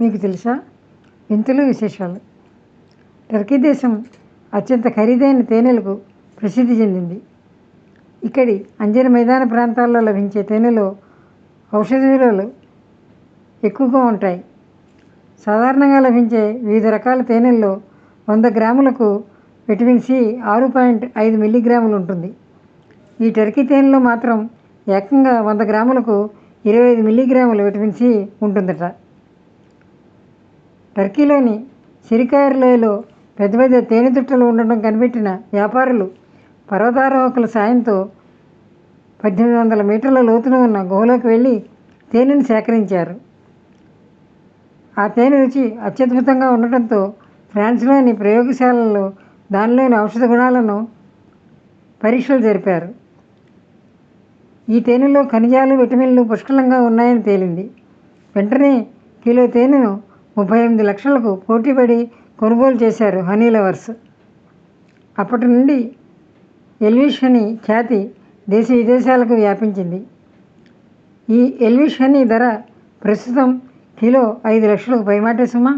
మీకు తెలుసా? వింతలు విశేషాలు. టర్కీ దేశం అత్యంత ఖరీదైన తేనెలకు ప్రసిద్ధి చెందింది. ఇక్కడి అంజీర్ మైదాన ప్రాంతాల్లో లభించే తేనెలో ఔషధ విలువలు ఎక్కువగా ఉంటాయి. సాధారణంగా లభించే వివిధ రకాల తేనెల్లో వంద గ్రాములకు విటమిన్ సి ఆరు పాయింట్ ఐదు మిల్లీగ్రాములు ఉంటుంది. ఈ టర్కీ తేనెలో మాత్రం ఏకంగా వంద గ్రాములకు ఇరవై ఐదు మిల్లీగ్రాముల విటమిన్ సి ఉంటుందట. టర్కీలోని సిరికాయర్ లోయలో పెద్ద పెద్ద తేనెతుట్టెలు ఉండటం ఉండడం కనిపెట్టిన వ్యాపారులు పర్వతారోహకుల సాయంతో పద్దెనిమిది వందల మీటర్ల లోతున ఉన్న గుహలోకి వెళ్ళి తేనెను సేకరించారు. ఆ తేనె రుచి అత్యద్భుతంగా ఉండటంతో ఫ్రాన్స్లోని ప్రయోగశాలల్లో దానిలోని ఔషధ గుణాలను పరీక్షలు జరిపారు. ఈ తేనెలో ఖనిజాలు విటమిన్లు పుష్కలంగా ఉన్నాయని తేలింది. వెంటనే కిలో తేనెను ముప్పై ఎనిమిది లక్షలకు పోటీపడి కొనుగోలు చేశారు హనీ లవర్స్. అప్పటి నుండి ఎల్విష్ హనీ ఖ్యాతి దేశ విదేశాలకు వ్యాపించింది. ఈ ఎల్విష్ హనీ ధర ప్రస్తుతం కిలో ఐదు లక్షలకు పైమాటే సుమా?